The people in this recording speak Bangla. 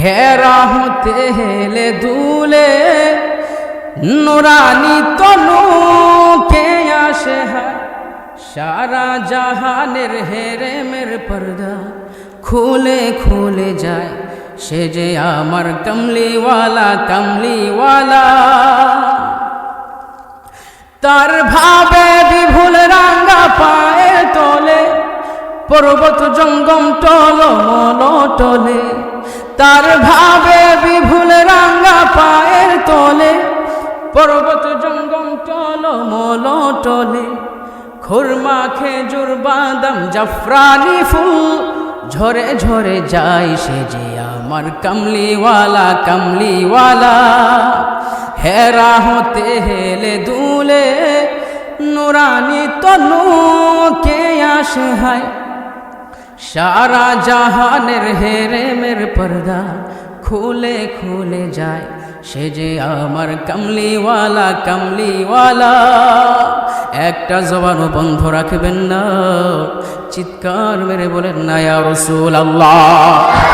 হেরা হতে হেলে দুলে, নুরানি তনু কে আসে সারা জাহানের হেরে মের পর্দা খুলে খুলে যায়। সে যে আমার কমলিওয়ালা কমলিওয়ালা। তার ভাবে বিভুল রাঙ্গা পায়ে তলে, পর্বত জঙ্গম টল মল টলে। তার ভাবে বিভুল রাঙ্গা পায়ের তলে, পর্বত জঙ্গম টল মল টলে, খুরমা, খেজুর, বাদাম, জাফরানি ফুল, ঝরে ঝরে যায় সে যে আমার কমলিওয়ালা কমলিওয়ালা। হেরা হতে হেলে দুলে, নুরানি তনু, কে আসে হায়? সারা জাহানের হেরে মের পর্দা খুলে খুলে যায়। সে যে আমার কমলিওয়ালা কমলিওয়ালা, একটা জবানও বন্ধ রাখবেন না। চিৎকার মেরে বলেন, না রসুল আল্লাহ